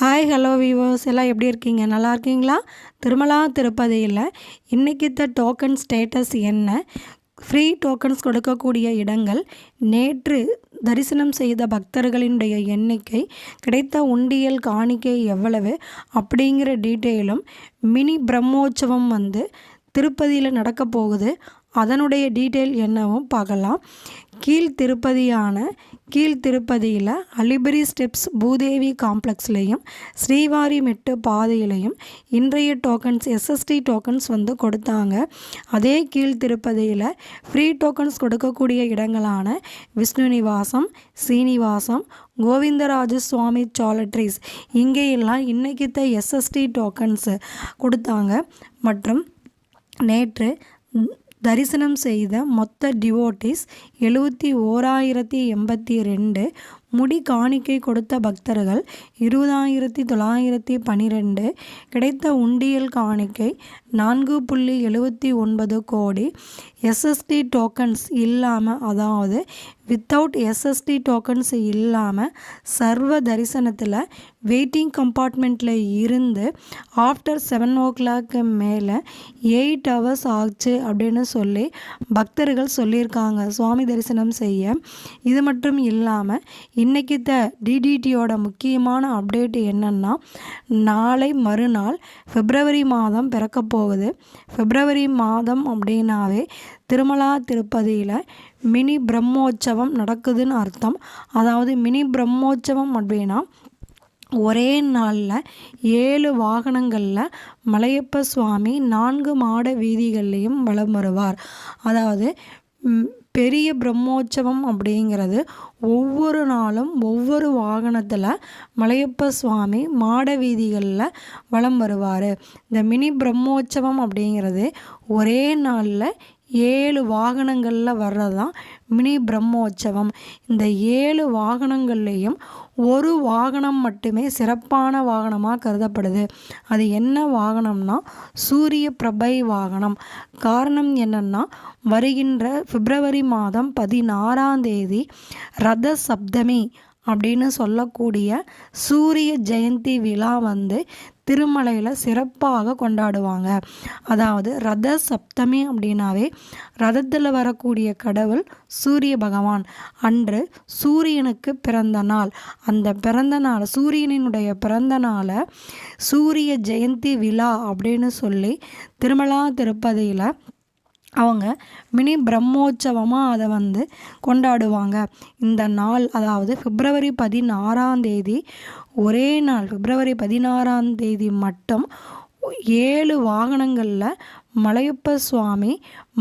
Hi hello viewers எல்லாம் எப்படி இருக்கீங்க? நல்லா இருக்கீங்களா? திருமலா திருப்பதியில் இன்றைக்கி த டோக்கன் ஸ்டேட்டஸ் என்ன? ஃப்ரீ டோக்கன்ஸ் கொடுக்கக்கூடிய இடங்கள். நேற்று தரிசனம் செய்த பக்தர்களினுடைய எண்ணிக்கை கிடைத்த உண்டியல் காணிக்கை எவ்வளவு? அப்படிங்கிற டீட்டெயிலும் மினி பிரம்மோற்சவம் வந்து திருப்பதியில் நடக்க போகுது. அதனுடைய டீட்டெயில் என்னவும் பார்க்கலாம். கீழ் திருப்பதியான கீழ் திருப்பதியில் அலிபரி ஸ்டெப்ஸ் பூதேவி காம்ப்ளெக்ஸ்லேயும் ஸ்ரீவாரி மெட்டு பாதையிலையும் இன்றைய டோக்கன்ஸ் எஸ்எஸ்டி டோக்கன்ஸ் வந்து கொடுத்தாங்க. அதே கீழ் திருப்பதியில் ஃப்ரீ டோக்கன்ஸ் கொடுக்கக்கூடிய இடங்களான விஷ்ணு நிவாசம் சீனிவாசம் கோவிந்தராஜ சுவாமி சாலட்ரிஸ் இங்கேயெல்லாம் இன்றைக்கித்த எஸ்எஸ்டி டோக்கன்ஸு கொடுத்தாங்க. மற்றும் நேற்று தரிசனம் செய்த மொத்த டிவோட்டிஸ் எழுபத்தி ஓராயிரத்தி எண்பத்தி ரெண்டு முடி காணிக்கை கொடுத்த பக்தர்கள் இருபதாயிரத்தி தொள்ளாயிரத்தி பன்னிரெண்டு கிடைத்த உண்டியல் காணிக்கை நான்கு புள்ளி எழுபத்தி ஒன்பது கோடி எஸ்எஸ்டி டோக்கன்ஸ் இல்லாமல் அதாவது வித்தவுட் எஸ்எஸ்டி டோக்கன்ஸ் இல்லாமல் சர்வ தரிசனத்தில் வெயிட்டிங் கம்பார்ட்மெண்ட்டில் இருந்து ஆஃப்டர் செவன் ஓ கிளாக்கு மேலே எயிட் ஹவர்ஸ் ஆச்சு அப்படின்னு சொல்லி பக்தர்கள் சொல்லியிருக்காங்க. சுவாமி தரிசனம் செய்ய. இது மட்டும் இல்லாமல் இன்றைக்கி த டிடிடியோட முக்கியமான அப்டேட் என்னென்னா நாளை மறுநாள் பிப்ரவரி மாதம் பிறக்க போகுது. பிப்ரவரி மாதம் அப்படின்னாவே திருமலா திருப்பதியில் மினி பிரம்மோற்சவம் நடக்குதுன்னு அர்த்தம். அதாவது மினி பிரம்மோற்சவம் அப்படின்னா ஒரே நாளில் ஏழு வாகனங்களில் மலையப்ப சுவாமி நான்கு மாட வீதிகள்லேயும் வலம் வருவார். அதாவது பெரிய பிரம்மோற்சவம் அப்படிங்கிறது ஒவ்வொரு நாளும் ஒவ்வொரு வாகனத்தில் மலையப்ப சுவாமி மாட வீதிகளில் வலம் வருவார். இந்த மினி பிரம்மோற்சவம் அப்படிங்கிறது ஒரே நாளில் ஏழு வாகனங்களில் வர்றது தான் மினி பிரம்மோற்சவம். இந்த ஏழு வாகனங்கள்லேயும் ஒரு வாகனம் மட்டுமே சிறப்பான வாகனமாக கருதப்படுது. அது என்ன வாகனம்னா சூரிய பிரபை வாகனம். காரணம் என்னென்னா வருகின்ற பிப்ரவரி மாதம் பதினாறாம் தேதி ரத சப்தமி அப்படின்னு சொல்லக்கூடிய சூரிய ஜெயந்தி விழா வந்து திருமலையில் சிறப்பாக கொண்டாடுவாங்க. அதாவது ரத சப்தமி அப்படின்னாவே ரதத்தில் வரக்கூடிய கடவுள் சூரிய பகவான். அன்று சூரியனுக்கு பிறந்த நாள். அந்த பிறந்த நாள் சூரியனினுடைய பிறந்த நாளை சூரிய ஜெயந்தி விழா அப்படின்னு சொல்லி திருமலா திருப்பதியில் அவங்க மினி பிரம்மோற்சவமாக அதை வந்து கொண்டாடுவாங்க. இந்த நாள் அதாவது பிப்ரவரி பதினாறாம் தேதி ஒரே நாள் பிப்ரவரி பதினாறாம் தேதி மட்டும் ஏழு வாகனங்களில் மலையப்ப சுவாமி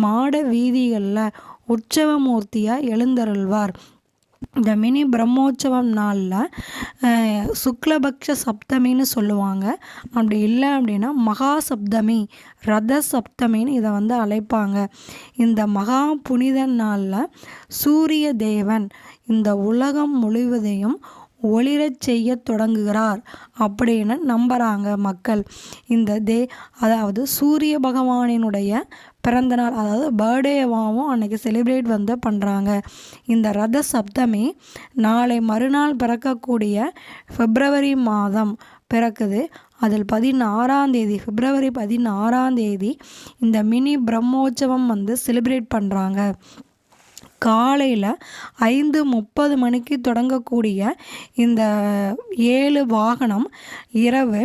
மாட வீதிகளில் உற்சவமூர்த்தியாக எழுந்தருள்வார். இந்த மினி பிரம்மோற்சவம் நாளில் சுக்லபக்ஷ சப்தமின்னு சொல்லுவாங்க. அப்படி இல்லை அப்படின்னா மகா சப்தமி ரத சப்தமின்னு இதை வந்து அழைப்பாங்க. இந்த மகா புனித நாளில் சூரிய தேவன் இந்த உலகம் முழுவதையும் ஒளிரச் செய்ய தொடங்குகிறார் அப்படின்னு நம்புகிறாங்க மக்கள். இந்த தே அதாவது சூரிய பகவானினுடைய பிறந்தநாள் அதாவது பர்த்டேவாகவும் அன்றைக்கி செலிப்ரேட் வந்து பண்ணுறாங்க இந்த ரத சப்தமி நாளை மறுநாள் பிறக்கக்கூடிய பிப்ரவரி மாதம் பிறக்குது. அதில் பதினாறாம் தேதி பிப்ரவரி பதினாறாம் தேதி இந்த மினி பிரம்மோற்சவம் வந்து செலிப்ரேட் பண்ணுறாங்க காலையில் ஐந்து முப்பது மணிக்கு தொடங்கக்கூடிய இந்த ஏழு வாகனம் இரவு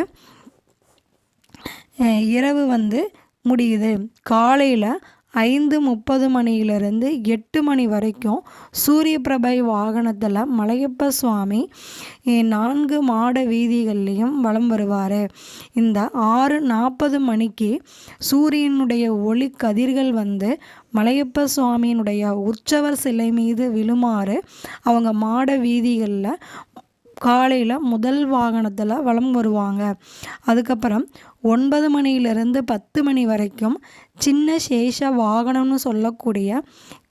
இரவு வந்து முடியுது. காலையில் ஐந்து முப்பது மணியிலிருந்து எட்டு மணி வரைக்கும் சூரிய பிரபை வாகனத்தில் மலையப்ப சுவாமி நான்கு மாட வீதிகள்லேயும் வலம் வருவார். இந்த ஆறு நாற்பது மணிக்கு சூரியனுடைய ஒளி கதிர்கள் வந்து மலையப்ப சுவாமியினுடைய உற்சவர் சிலை மீது விழுமாறு அவங்க மாட வீதிகளில் காலையில் முதல் வாகனத்தில் வலம் வருவாங்க. அதுக்கப்புறம் ஒன்பது மணியிலிருந்து பத்து மணி வரைக்கும் சின்ன சேஷ வாகனம்னு சொல்லக்கூடிய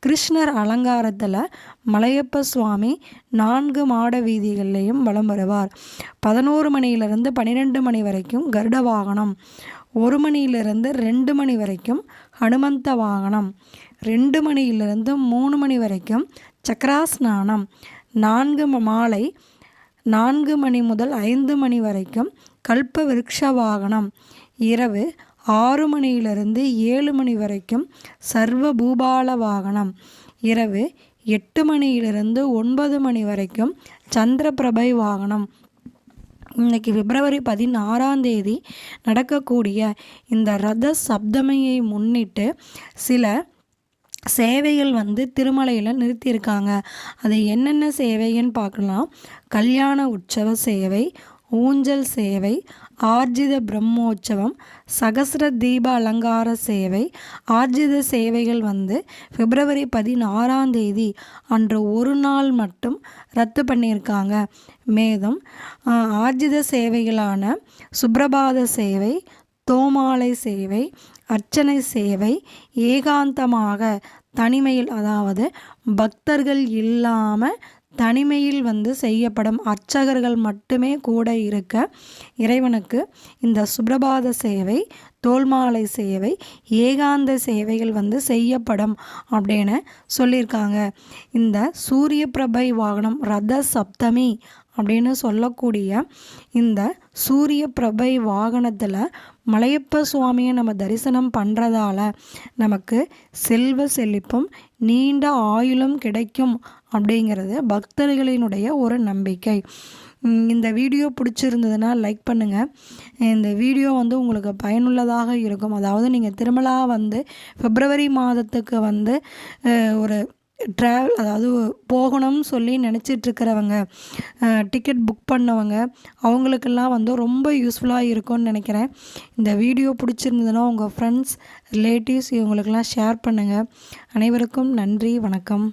கிருஷ்ணர் அலங்காரத்தில் மலையப்ப சுவாமி நான்கு மாட வீதிகள்லேயும் வலம் வருவார். பதினோரு மணியிலிருந்து பன்னிரெண்டு மணி வரைக்கும் கருட வாகனம். ஒரு மணியிலிருந்து ரெண்டு மணி வரைக்கும் ஹனுமந்த வாகனம். ரெண்டு மணியிலிருந்து மூணு மணி வரைக்கும் சக்கராஸ்நானம். நான்கு மாலை நான்கு மணி முதல் ஐந்து மணி வரைக்கும் கல்ப விருக்ஷ வாகனம். இரவு ஆறு மணியிலிருந்து ஏழு மணி வரைக்கும் சர்வ பூபால வாகனம். இரவு எட்டு மணியிலிருந்து ஒன்பது மணி வரைக்கும் சந்திரபிரபை வாகனம். இன்னைக்கு பிப்ரவரி பதினாறாம் தேதி நடக்கக்கூடிய இந்த ரத சப்தமியை முன்னிட்டு சில சேவைகள் வந்து திருமலையில் நிறுத்தியிருக்காங்க. அது என்னென்ன சேவைன்னு பார்க்கலாம். கல்யாண உற்சவ சேவை ஊஞ்சல் சேவை ஆர்ஜித பிரம்மோற்சவம் சகசிர தீப அலங்கார சேவை. ஆர்ஜித சேவைகள் வந்து பிப்ரவரி பதினாறாம் தேதி அன்று ஒரு நாள் மட்டும் ரத்து பண்ணியிருக்காங்க. மேலும் ஆர்ஜித சேவைகளான சுப்ரபாத சேவை தோமாலை சேவை அர்ச்சனை சேவை ஏகாந்தமாக தனிமையில் அதாவது பக்தர்கள் இல்லாமல் தனிமையில் வந்து செய்யப்படும் அர்ச்சகர்கள் மட்டுமே கூட இருக்க இறைவனுக்கு இந்த சுப்ரபாத சேவை தோல்மாலை சேவை ஏகாந்த சேவைகள் வந்து செய்யப்படும் அப்படின்னு சொல்லியிருக்காங்க. இந்த சூரிய பிரபை வாகனம் ரத சப்தமி அப்படின்னு சொல்லக்கூடிய இந்த சூரிய பிரபை வாகனத்தில் மலையப்ப சுவாமியை நம்ம தரிசனம் பண்ணுறதால நமக்கு செல்வ செழிப்பும் நீண்ட ஆயுளும் கிடைக்கும் அப்படிங்கிறது பக்தர்களினுடைய ஒரு நம்பிக்கை. இந்த வீடியோ பிடிச்சிருந்ததுன்னா லைக் பண்ணுங்கள் இந்த வீடியோ வந்து உங்களுக்கு பயனுள்ளதாக இருக்கும். அதாவது நீங்கள் திருமலா வந்து பிப்ரவரி மாதத்துக்கு வந்து ஒரு ட்ராவல் அதாவது போகணும்னு சொல்லி நினச்சிட்ருக்கிறவங்க டிக்கெட் புக் பண்ணவங்க அவங்களுக்கெல்லாம் வந்து ரொம்ப யூஸ்ஃபுல்லாக இருக்கும்னு நினைக்கிறேன். இந்த வீடியோ பிடிச்சிருந்ததுன்னா உங்கள் ஃப்ரெண்ட்ஸ் ரிலேட்டிவ்ஸ் இவங்களுக்கெல்லாம் ஷேர் பண்ணுங்கள் அனைவருக்கும் நன்றி வணக்கம்.